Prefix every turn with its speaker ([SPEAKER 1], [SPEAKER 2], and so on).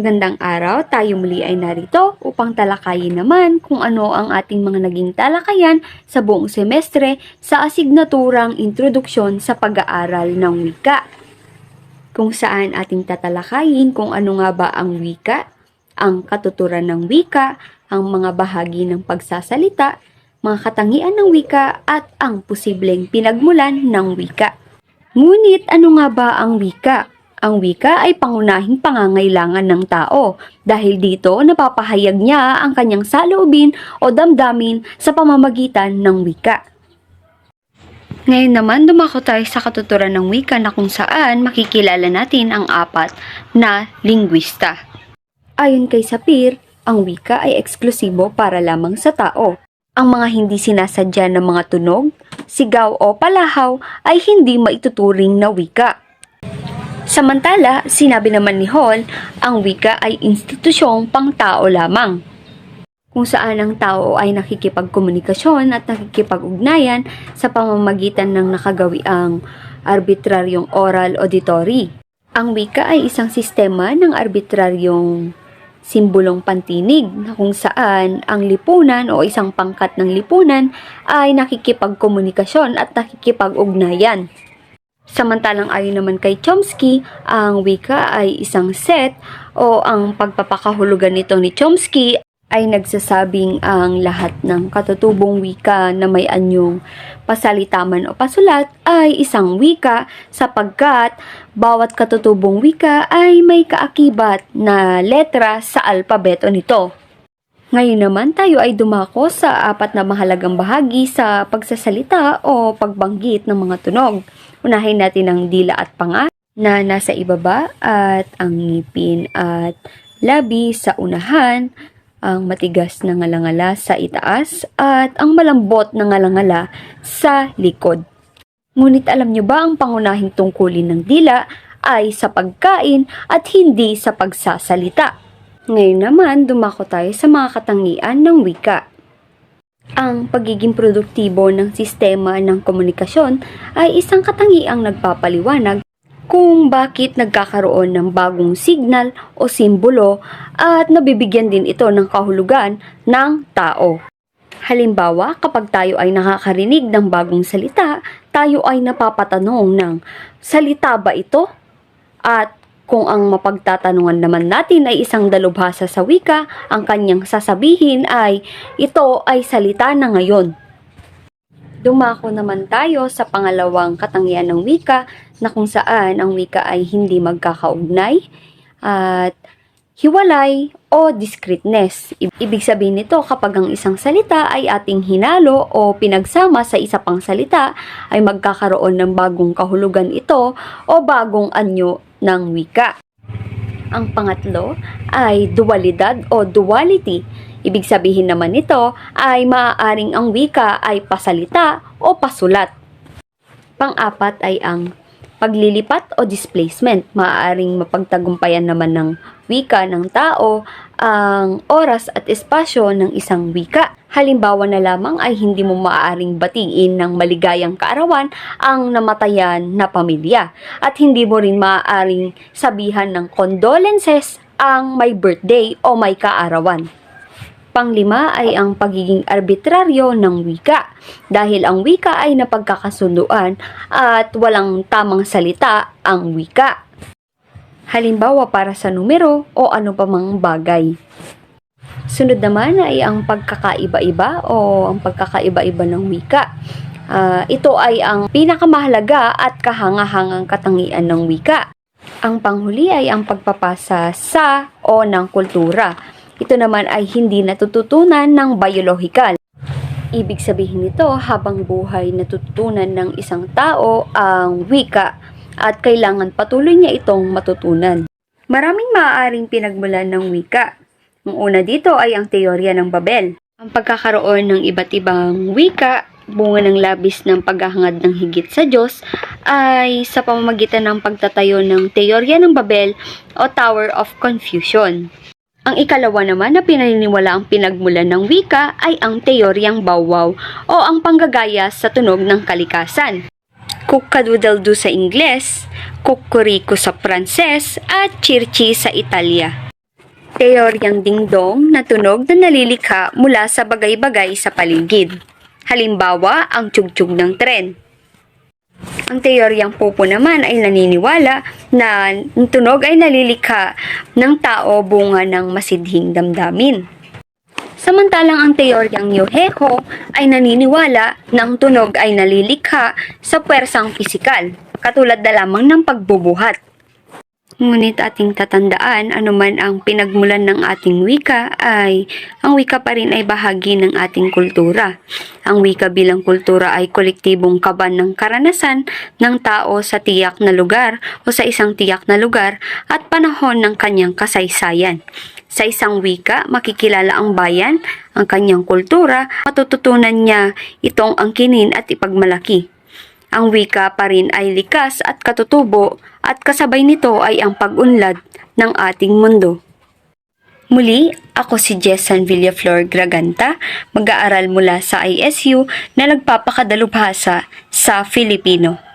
[SPEAKER 1] Magandang araw, tayo muli ay narito upang talakayin naman kung ano ang ating mga naging talakayan sa buong semestre sa asignaturang Introduksyon sa Pag-aaral ng Wika. Kung saan ating tatalakayin kung ano nga ba ang wika, ang katuturan ng wika, ang mga bahagi ng pagsasalita, mga katangian ng wika at ang posibleng pinagmulan ng wika. Ngunit ano nga ba ang wika? Ang wika ay pangunahing pangangailangan ng tao dahil dito napapahayag niya ang kanyang saloobin o damdamin sa pamamagitan ng wika. Ngayon naman, dumako tayo sa katuturan ng wika na kung saan makikilala natin ang apat na lingwista. Ayon kay Sapir, ang wika ay eksklusibo para lamang sa tao. Ang mga hindi sinasadya ng mga tunog, sigaw o palahaw ay hindi maituturing na wika. Samantala, sinabi naman ni Hall, ang wika ay institusyong pangtao lamang kung saan ang tao ay nakikipagkomunikasyon at nakikipag-ugnayan sa pamamagitan ng nakagawiang arbitraryong oral auditory. Ang wika ay isang sistema ng arbitraryong simbolong pantinig na kung saan ang lipunan o isang pangkat ng lipunan ay nakikipagkomunikasyon at nakikipag-ugnayan. Samantalang ayon naman kay Chomsky, ang wika ay isang set o ang pagpapakahulugan nito ni Chomsky ay nagsasabing ang lahat ng katutubong wika na may anyong pasalitaman o pasulat ay isang wika sapagkat bawat katutubong wika ay may kaakibat na letra sa alpabeto nito. Ngayon naman tayo ay dumako sa apat na mahalagang bahagi sa pagsasalita o pagbanggit ng mga tunog. Unahin natin ang dila at panga na nasa ibaba at ang ngipin at labi sa unahan, ang matigas na ngalangala sa itaas at ang malambot na ngalangala sa likod. Ngunit alam nyo ba ang pangunahing tungkulin ng dila ay sa pagkain at hindi sa pagsasalita. Ngayon naman, dumako tayo sa mga katangian ng wika. Ang pagiging produktibo ng sistema ng komunikasyon ay isang katangiang nagpapaliwanag kung bakit nagkakaroon ng bagong signal o simbolo at nabibigyan din ito ng kahulugan ng tao. Halimbawa, kapag tayo ay nakakarinig ng bagong salita, tayo ay napapatanong ng salita ba ito? At kung ang mapagtatanungan naman natin ay isang dalubhasa sa wika, ang kanyang sasabihin ay ito ay salita na ngayon. Dumako naman tayo sa pangalawang katangian ng wika na kung saan ang wika ay hindi magkakaugnay at hiwalay o discreteness. Ibig sabihin nito kapag ang isang salita ay ating hinalo o pinagsama sa isa pang salita ay magkakaroon ng bagong kahulugan ito o bagong anyo ng wika. Ang pangatlo ay dualidad o duality. Ibig sabihin naman nito ay maaaring ang wika ay pasalita o pasulat. Pang-apat ay ang paglilipat o displacement. Maaaring mapagtagumpayan naman ng wika ng tao ang oras at espasyo ng isang wika. Halimbawa na lamang ay hindi mo maaaring batiin ng maligayang kaarawan ang namatayan na pamilya. At hindi mo rin maaaring sabihan ng condolences ang may birthday o may kaarawan. Panglima ay ang pagiging arbitraryo ng wika dahil ang wika ay napagkakasunduan at walang tamang salita ang wika. Halimbawa para sa numero o ano pa mang bagay. Sunod naman ay ang pagkakaiba-iba o ang pagkakaiba-iba ng wika. Ah, ito ay ang pinakamahalaga at kahangahangang katangian ng wika. Ang panghuli ay ang pagpapasa sa o ng kultura. Ito naman ay hindi natututunan ng biological. Ibig sabihin nito, habang buhay natututunan ng isang tao ang wika at kailangan patuloy niya itong matutunan. Maraming maaaring pinagmulan ng wika. Ang una dito ay ang teorya ng Babel. Ang pagkakaroon ng iba't ibang wika, bunga ng labis ng paghahangad ng higit sa Diyos, ay sa pamamagitan ng pagtatayo ng teorya ng Babel o Tower of Confusion. Ang ikalawa naman na pinaniniwala ang pinagmulan ng wika ay ang teoryang bawwaw o ang panggagaya sa tunog ng kalikasan. Kukkadoodle-doo sa Ingles, kukuriko sa Pranses at chirchi sa Italia. Teoryang dingdong na tunog na nalilikha mula sa bagay-bagay sa paligid. Halimbawa, ang tugtog ng tren. Ang teoryang pupo naman ay naniniwala na ang tunog ay nalilikha ng tao bunga ng masidhing damdamin. Samantalang ang teoryang Yoheho ay naniniwala na ang tunog ay nalilikha sa puwersang pisikal, katulad na lamang ng pagbubuhat. Ngunit ating tatandaan, anuman ang pinagmulan ng ating wika ay ang wika pa rin ay bahagi ng ating kultura. Ang wika bilang kultura ay kolektibong kaban ng karanasan ng tao sa tiyak na lugar o sa isang tiyak na lugar at panahon ng kanyang kasaysayan. Sa isang wika, makikilala ang bayan, ang kanyang kultura, matututunan niya itong angkinin at ipagmalaki. Ang wika pa rin ay likas at katutubo at kasabay nito ay ang pag-unlad ng ating mundo. Muli, ako si Jessan Villaflor Graganta, mag-aaral mula sa ISU na nagpapakadalubhasa sa Filipino.